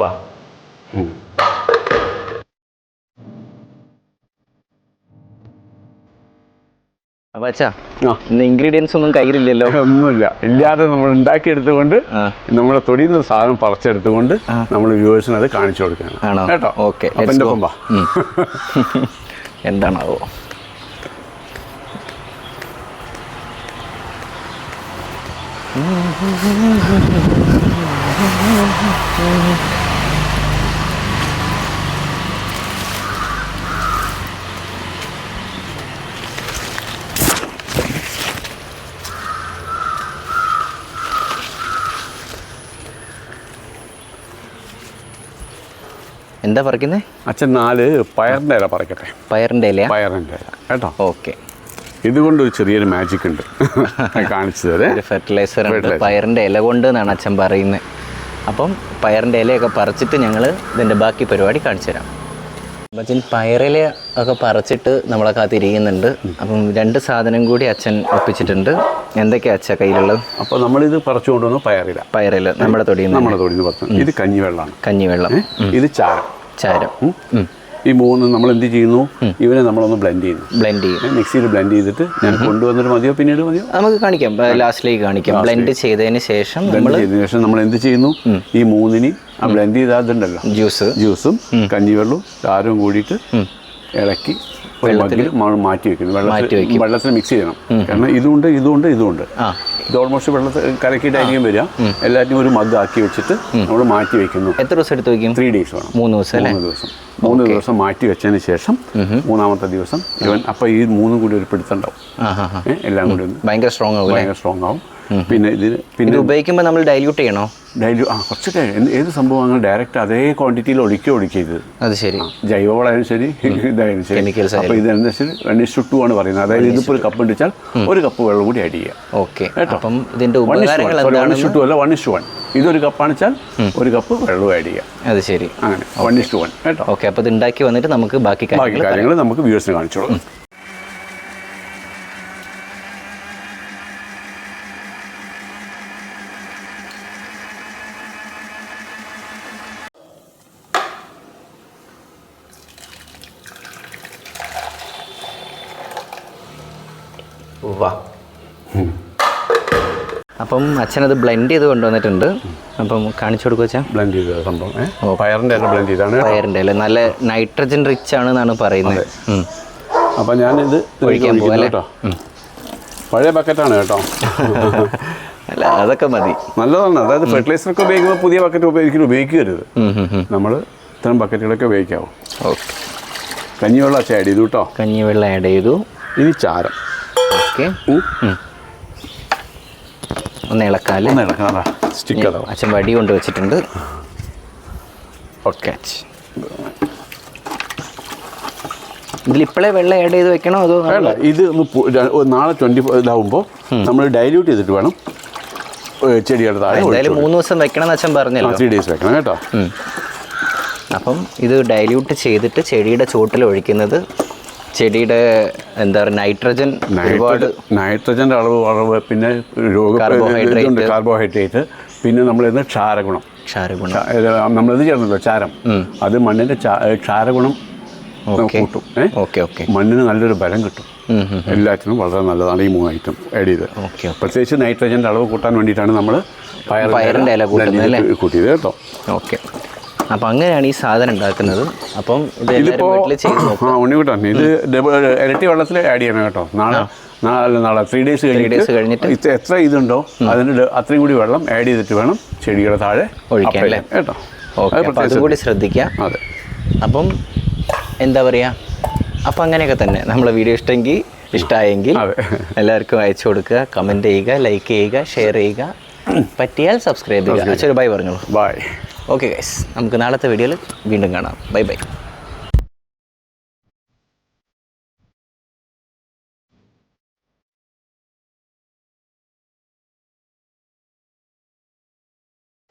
വാ. അപ്പൊ അച്ഛാ ഇന്ന് ഇൻഗ്രീഡിയൻസ് ഒന്നും കയ്യിലില്ലല്ലോ. ഒന്നുമില്ല. ഇല്ലാതെ നമ്മൾ ഉണ്ടാക്കിയെടുത്തുകൊണ്ട്. നമ്മളെ തൊടിയിൽ നിന്ന് സാധനം പറിച്ചെടുത്തുകൊണ്ട്. നമ്മൾ വ്യൂവേഴ്സിന് അത് കാണിച്ചു കൊടുക്കണം ആണോ? കേട്ടോ? ഓക്കെ അപ്പൊ എന്റെ ഒപ്പം വാ എന്താണാവോ? എന്താ പറിക്കുന്നത് അച്ഛൻ നാല് പയറിന്റെ ഇല പറിക്കട്ടെ. പയറിന്റെ ഇല പയറിന്റെ ഇല കേട്ടോ? ഓക്കെ. ഇതുകൊണ്ട് ഒരു ചെറിയൊരു മാജിക് ഉണ്ട്. കാണിച്ചു തരേ. ഫെർട്ടിലൈസർ ഉണ്ട്. പയറിന്റെ ഇല കൊണ്ട് എന്നാണ് അച്ഛൻ പറയുന്നത്. അപ്പം പയറിന്റെ ഇലയൊക്കെ പറിച്ചിട്ട് ഞങ്ങൾ ഇതിന്റെ ബാക്കി പരിപാടി കാണിച്ചു തരാം. അച്ഛൻ പയറില ഒക്കെ പറിച്ചിട്ട് നമ്മളെ കാത്തിരിക്കുന്നുണ്ട്. അപ്പം രണ്ട് സാധനം കൂടി അച്ഛൻ ഒപ്പിച്ചിട്ടുണ്ട്. എന്തൊക്കെയാ അച്ഛ കയ്യിലുള്ളത്? അപ്പോൾ നമ്മളിത് പറിച്ചു കൊണ്ടുവന്ന പയറില. പയറില. നമ്മുടെ തൊടിയിൽ നമ്മുടെ തൊടിയിൽ നിന്ന് ഇത് കഞ്ഞിവെള്ളമാണ്. കഞ്ഞിവെള്ളം? ഇത് ചാരം. ചാരം. ഈ മൂന്ന് നമ്മൾ എന്ത് ചെയ്യുന്നു? ഇവനെ നമ്മളൊന്ന് ബ്ലെൻഡ് ചെയ്യുന്നു. ബ്ലെൻഡ് ചെയ്യും മിക്സിയിൽ ബ്ലെൻഡ് ചെയ്തിട്ട് ഞാൻ കൊണ്ടുവന്നിട്ട് മതിയോ? പിന്നീട് മതിയോ? നമുക്ക് കാണിക്കാം. ലാസ്റ്റിലേക്ക് കാണിക്കാം. ബ്ലെൻഡ് ചെയ്തതിന് ശേഷം ബ്ലെൻഡ് ചെയ്തതിനു ശേഷം നമ്മൾ എന്ത് ചെയ്യുന്നു? ഈ മൂന്നിന് ആ ബ്ലെൻഡ് ചെയ്ത അതുണ്ടല്ലോ ജ്യൂസ് ജ്യൂസും കഞ്ഞിവെള്ളവും ചാരവും കൂടിയിട്ട് ഇളക്കി വെള്ളത്തിൽ മാറ്റി വെക്കുന്നു. വെള്ളത്തിൽ വെള്ളത്തിൽ മിക്സ് ചെയ്യണം. കാരണം ഇതുണ്ട് ഇതുണ്ട് ഇതുണ്ട്. ഇത് ഓൾമോസ്റ്റ് വെള്ളത്തിൽ കലക്കിയിട്ടായിരിക്കും വരിക. എല്ലാറ്റിനും ഒരു മഗ് ആക്കി വെച്ചിട്ട് നമ്മൾ മാറ്റി വെക്കുന്നു. എത്ര ദിവസം എടുത്ത് വയ്ക്കും ത്രീ ഡേയ്സ് വേണം. മൂന്ന് ദിവസം മൂന്ന് ദിവസം. മൂന്ന് ദിവസം മാറ്റി വെച്ചതിന് ശേഷം മൂന്നാമത്തെ ദിവസം ഇവൻ അപ്പം ഈ മൂന്നും കൂടി ഒരു പിടുത്തുണ്ടാവും. എല്ലാം കൂടി ഭയങ്കര സ്ട്രോങ് ആവും ഭയങ്കര സ്ട്രോങ് ആവും. പിന്നെ ഇതിന് പിന്നെ ഉപയോഗിക്കുമ്പോൾ നമ്മൾ ഡൈല്യൂട്ട് ചെയ്യണോ? ഡൈല്യൂ ആ കുറച്ചൊക്കെ ഏത് സംഭവം അങ്ങനെ ഡയറക്റ്റ് അതേ ക്വാണ്ടിറ്റിയിൽ ഒഴിക്കുക ഒഴിക്കരുത് അത് ശരി. ജൈവവളായാലും ശരി ഇതായാലും ശരി. Chemicals അപ്പോൾ ഇതനുസരിച്ച് വൺ ഇസ് ടു ആണ് പറയുന്നത്. അതായത് ഇതിപ്പോൾ ഒരു കപ്പ് ഇടിച്ചാൽ ഒരു കപ്പ് വെള്ളം കൂടി ആഡ് ചെയ്യുക ഓക്കെ കേട്ടോ. അപ്പം ഇതിന്റെ ഉപകാരങ്ങൾ എന്താണ് ഇതൊരു കപ്പാണെച്ചാൽ ഒരു കപ്പ് വെള്ളം ആഡ് ചെയ്യുക അത് ശരി. അങ്ങനെ വൺ ഇസ് ടു വൺ കേട്ടോ? ഓക്കെ അപ്പോൾ ഇത് ഉണ്ടാക്കി വന്നിട്ട് നമുക്ക് ബാക്കി കാര്യങ്ങൾ നമുക്ക് വ്യൂവേഴ്സിന് കാണിച്ചോളൂ. വാ. അപ്പം അച്ഛനത് ബ്ലെൻഡ് ചെയ്ത് കൊണ്ടുവന്നിട്ടുണ്ട്. അപ്പം കാണിച്ചു കൊടുക്കുക വെച്ചാൽ ബ്ലെൻഡ് ചെയ്ത സംഭവം പയറിന്റെ അല്ല ബ്ലെൻഡ് ചെയ്താണ് പയറിന്റെ അല്ലേ? നല്ല നൈട്രജൻ റിച്ച് ആണെന്നാണ് പറയുന്നത്. അപ്പം ഞാനിത് ഒഴിക്കാൻ പോകാം കേട്ടോ. പഴയ ബക്കറ്റാണ് കേട്ടോ. അല്ല അതൊക്കെ മതി. നല്ലതാണ്. അതായത് ഫെർട്ടിലൈസർ ഒക്കെ ഉപയോഗിക്കുമ്പോൾ പുതിയ ബക്കറ്റ് ഉപയോഗിക്കലും ഉപയോഗിക്കരുത്. നമ്മൾ ഇത്തരം ബക്കറ്റുകളൊക്കെ ഉപയോഗിക്കാവും. ഓക്കെ. കഞ്ഞിവെള്ളം ആഡ് ചെയ്തു കേട്ടോ. കഞ്ഞിവെള്ളം ആഡ് ചെയ്തു. ഇനി ചാരം. ഓക്കെ. ഒന്ന് ഇളക്കാൽ സ്റ്റിക്ക് അച്ഛൻ വടി കൊണ്ട് വെച്ചിട്ടുണ്ട്. ഓക്കെ ഇതിൽ ഇപ്പോഴേ വെള്ളം ആഡ് ചെയ്ത് വെക്കണോ അതോ വേണ്ട ഇത് ഒന്ന് ട്വന്റി ഫോർ നാളെ ട്വന്റി ഇതാവുമ്പോൾ നമ്മൾ ഡൈല്യൂട്ട് ചെയ്തിട്ട് വേണം ചെടിയുടെ താഴെ എന്തായാലും മൂന്ന് ദിവസം വെക്കണം അച്ഛൻ പറഞ്ഞല്ലോ. ത്രീ ഡേയ്സ് വെക്കണം കേട്ടോ. അപ്പം ഇത് ഡൈല്യൂട്ട് ചെയ്തിട്ട് ചെടിയുടെ ചുവട്ടിൽ ഒഴിക്കുന്നത് ചെടിയുടെ എന്താ പറയുക നൈട്രജൻ ഒരുപാട് നൈട്രജന്റെ അളവ് വളവ് പിന്നെ രോഗ കാർബോഹൈഡ്രേറ്റ് പിന്നെ നമ്മൾ നമ്മളിന്ന് ക്ഷാരഗുണം. ക്ഷാരഗുണം. നമ്മൾ ഇത് നമ്മളിത് ചേർന്നല്ലോ ചാരം അത് മണ്ണിന്റെ ക്ഷാരഗുണം നമുക്ക് ഓക്കെ. കൂട്ടും. Okay okay. മണ്ണിന് നല്ലൊരു ബലം കിട്ടും. എല്ലാറ്റിനും വളരെ നല്ലതാണ് ഈ മൂന്ന് ഐറ്റം ആഡ് ചെയ്ത് പ്രത്യേകിച്ച് നൈട്രജന്റെ അളവ് കൂട്ടാൻ വേണ്ടിയിട്ടാണ് നമ്മൾ പയറിന്റെ ഇല കൂട്ടുന്നത്? കൂട്ടിയത് കേട്ടോ. ഓക്കെ. അപ്പം അങ്ങനെയാണ് ഈ സാധനം ഉണ്ടാക്കുന്നത്. അപ്പം ഇത് ഇതിപ്പോൾ നോക്കും ഇത് ഇരട്ടി വെള്ളത്തിൽ ആഡ് ചെയ്യണം കേട്ടോ. നാളെ നാളെ നാളെ ത്രീ ഡേയ്സ് ഡേയ്സ് കഴിഞ്ഞിട്ട്? എത്ര ഇതുണ്ടോ അതിന് അത്രയും കൂടി വെള്ളം ആഡ് ചെയ്തിട്ട് വേണം ചെടിയുടെ താഴെ ഒഴിക്കാൻ അല്ലേ? കേട്ടോ. ഓക്കെ അപ്പോൾ അതുകൂടി ശ്രദ്ധിക്കുക. അതെ അപ്പം എന്താ പറയുക അപ്പം അങ്ങനെയൊക്കെ തന്നെ. നമ്മളെ വീഡിയോ ഇഷ്ടമെങ്കിൽ ഇഷ്ടമായെങ്കിൽ എല്ലാവർക്കും അയച്ചു കൊടുക്കുക കമന്റ് ചെയ്യുക ലൈക്ക് ചെയ്യുക ഷെയർ ചെയ്യുക. പറ്റിയാൽ സബ്സ്ക്രൈബ് ചെയ്യുക. ബൈ പറഞ്ഞോളൂ. ബൈ ഓക്കെ ഗൈസ് നമുക്ക് നാളത്തെ വീഡിയോയിൽ വീണ്ടും കാണാം. Bye bye